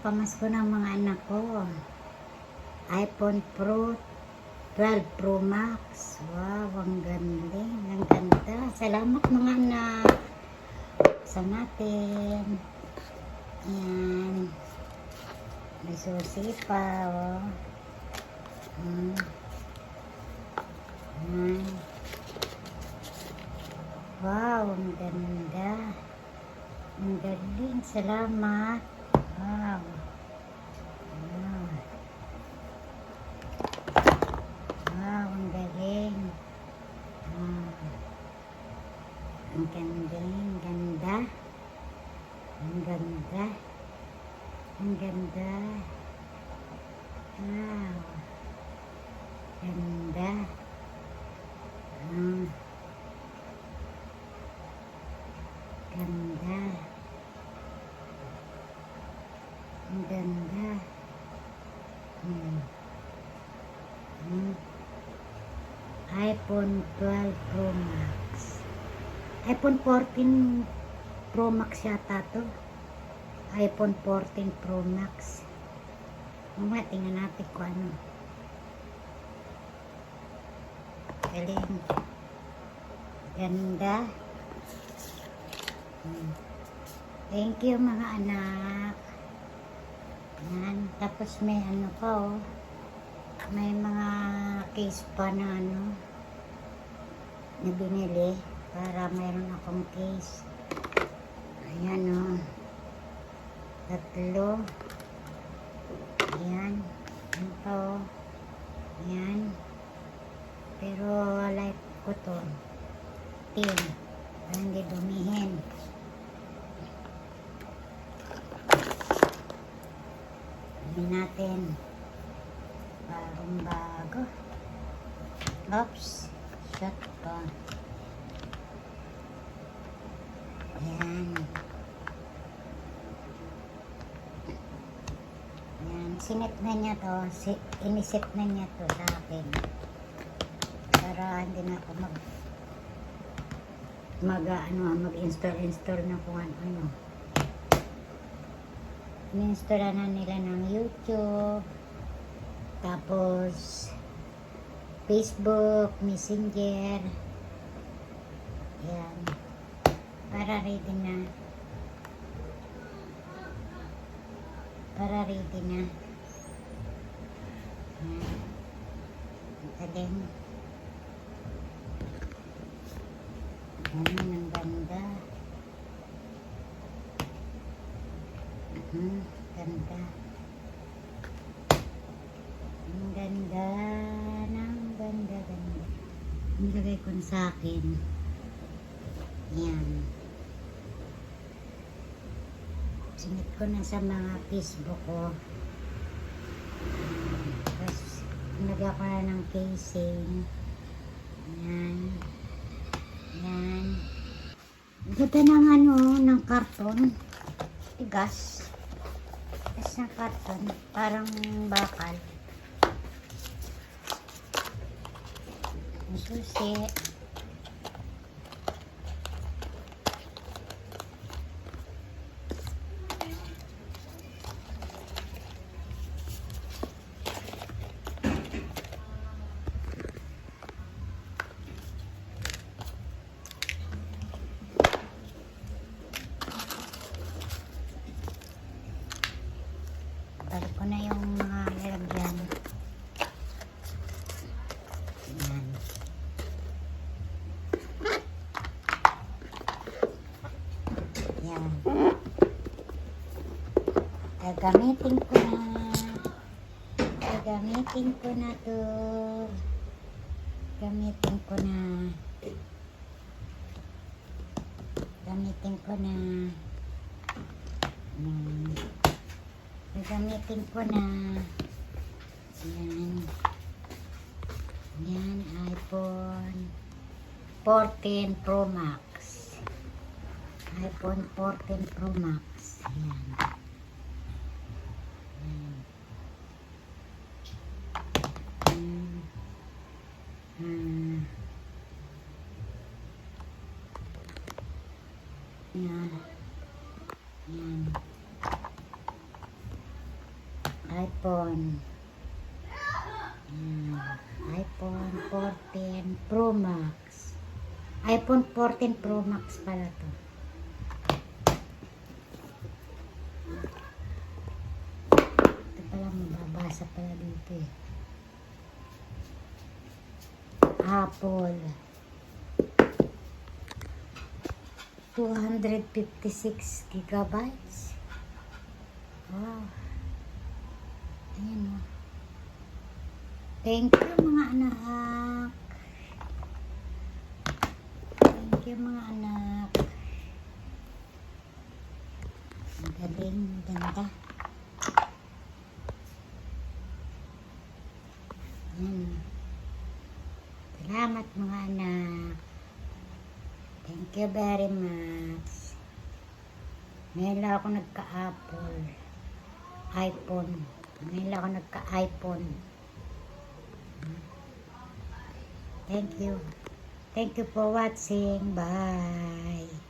pamasko ng mga anak ko. iPhone Pro 12 Pro Max. Wow, ang galing. Ang ganda. Salamat mga anak. Sa natin. Yan. May susi pa, oh. Hmm. Yan. Wow, ang ganda. Ang galing. Salamat. Wow. Wow. Wow, ang galing. Wow. Ang galing, ganda. Ang ganda. Ang ganda. Wow. Ganda. Ah. Ganda. Ang ganda. Hmm. Hmm. iPhone 12 Pro Max. iPhone 14 Pro Max yata to. iPhone 14 Pro Max. Mga tingnan natin kung ano. Galing. Ganda. Hmm. Thank you mga anak. Yan. Tapos may ano pa oh. May mga case pa na ano na binili para mayroon akong case. Ayan oh. Tatlo. Ayan. Ano pa oh. Ayan. Pero like ko to. Tin. Para hindi dumihin. Hindi natin. Bagong bago. Oops. Shut pa. Ayan. Ayan. Sinip na niya to. Si, inisip na niya to sa akin. Para hindi na ako mag mag ano mag-install install na kung ano ano na nila ng YouTube tapos Facebook Messenger. Yan para ready na. Para ready na. Yan galing. Ayan, ang ganda. Hmm, ganda. Ang ganda. Ang ganda, ganda. Nilagay ko na sa akin. Yan. Sinit ko na sa mga Facebook ko. Tapos, nilagay ko na ng casing. Yan. Yan. Ganda ng ano, ng karton. Tigas. Tigas ng karton. Parang bakal. Ang susi. Gagamitin ko na. Gagamitin ko na to. Gamitin ko na. Gamitin ko na. Yan. Gagamitin ko na. Yan. Yan, iPhone 14 Pro Max. iPhone 14 Pro Max. Yan. Yan. Hmm. Yan. Yan. iPhone. Yan. iPhone 14 Pro Max. iPhone 14 Pro Max pala to. Ito pala mababasa pala dito eh. Apple. 256 gigabytes. Wow. Ayan o. Thank you mga anak. Thank you mga anak. Ang galing, ganda. Ayan. Salamat mga anak. Thank you very much. Ngayon lang ako nagka-apple. iPhone. Ngayon lang ako nagka-iPhone. Thank you. Thank you for watching. Bye.